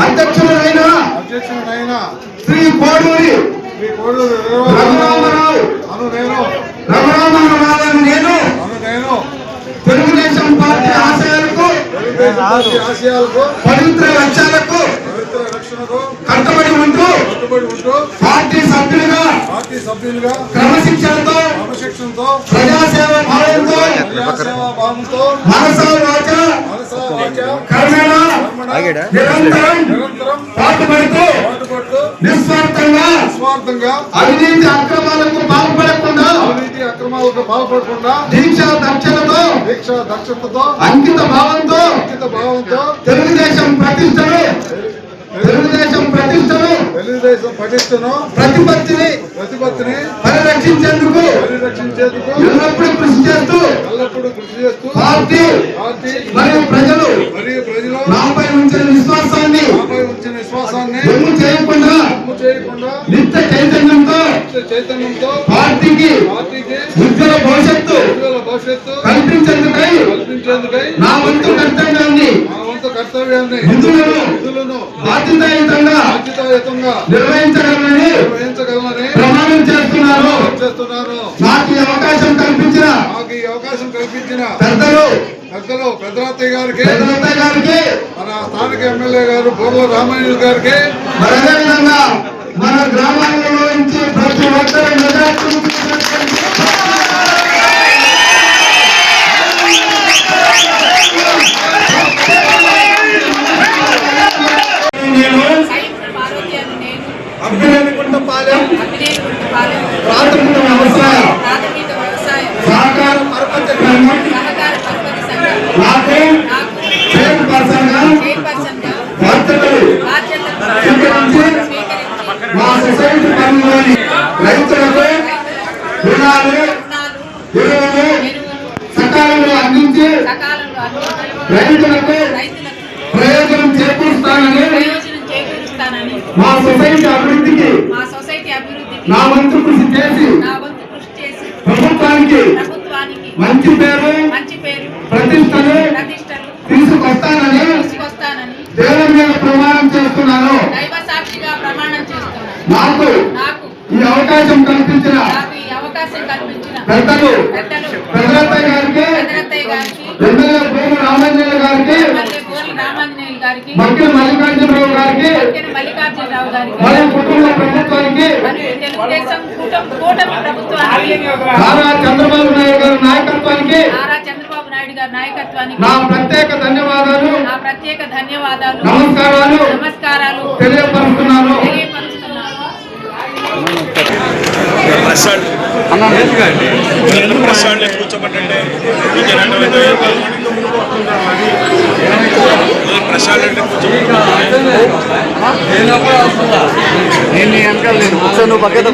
అధ్యక్షుడైన శ్రీ కోడూరి నేను. తెలుగుదేశం పార్టీ ఆశయాలకు పవిత్ర లక్ష్యాలకు కట్టుబడి ఉంటూ పార్టీ సభ్యులుగా క్రమశిక్షణతో ప్రజాసేవ భావంతో ప్రజాసేవ భావంతో మనసా వాచ మనసా వాచ కర్మేణ నిరంతరం పాటుపడుతూ నిస్వార్థంగా నిస్వార్థంగా అవినీతి అక్రమాలకు పాల్పడకుండా అవినీతి అక్రమాలకు పాల్పడకుండా దీక్ష దక్షలతో దీక్ష దక్షతతో అంకిత భావంతో అంకిత భావంతో తెలుగుదేశం ప్రతిష్టను తెలుగుదేశం ప్రతిష్టను తెలుగుదేశం పటిష్టను ప్రతిపత్తిని ప్రతిపత్తిని పరిరక్షించేందుకు పరిరక్షించేందుకు ఎల్లప్పుడూ కృషి చేస్తూ ఎల్లప్పుడూ కృషి చేస్తూ పార్టీ పార్టీ మరియు ప్రజలు నాపై ఉంచిన విశ్వాసాన్ని ఎమ్ము చేయకుండా నిత్య చైతన్యంతో పార్టీకి ఉజ్వల భవిష్యత్తు కల్పించేందుకై నా వంతు కర్తవ్యాన్ని కర్తవ్యాన్ని విధులను బాధ్యతాయుతంగా నిర్వహించగలనని నిర్వహించగలనని ప్రమాణం చేస్తున్నారు. చేస్తున్నాను నాకు ఈ అవకాశం కల్పించిన నాకు ఈ అవకాశం కల్పించిన పెద్దలు పెద్దలు పెద్దరాత్తయ్య గారికి మన స్థానిక ఎమ్మెల్యే గారు బోర్ల రామాయణ గారికి మన గ్రామాలలో నుంచి ప్రతి ఒక్కరు ప్రాథమిక వ్యవసాయ రుణాలు ఎరువులు సకాలంలో అందించి రైతులకు ప్రయోజనం చేకూరుస్తానని మా సొసైటీ అభివృద్ధికి నా వంతు కృషి చేసి ప్రభుత్వానికి మంచి పేరు ప్రతిష్టలు తీసుకొస్తానని దేవుని మీద ప్రమాణం చేస్తున్నాను. దైవ సాక్షిగా ప్రమాణం చేస్తున్నాను. నాకు నాకు ఈ అవకాశం కల్పించిన నాకు ఈ అవకాశం కల్పించిన పెద్దలు. పెద్దలు. పెద్దలత్తయ్య గారికి ఎమ్మెల్యే భూమి రామాంజనేయులు గారికి మక్కిన మల్లికార్జునరావు గారికి మరియు కుటుంబ ప్రభుత్వానికి నారా చంద్రబాబు నాయుడు గారి నాయకత్వానికి నారా చంద్రబాబు నాయుడు గారి నాయకత్వానికి. నా ప్రత్యేక ధన్యవాదాలు. నా ప్రత్యేక ధన్యవాదాలు. నమస్కారాలు. నమస్కారాలు. తెలియపరుస్తున్నాను. ప్రసాద్. ప్రసాద్ కూర్చోబట్టండి మీకు రెండు ప్రసాద్ అంటే కూర్చోబెట్టండి నేను వెనకాల పక్కన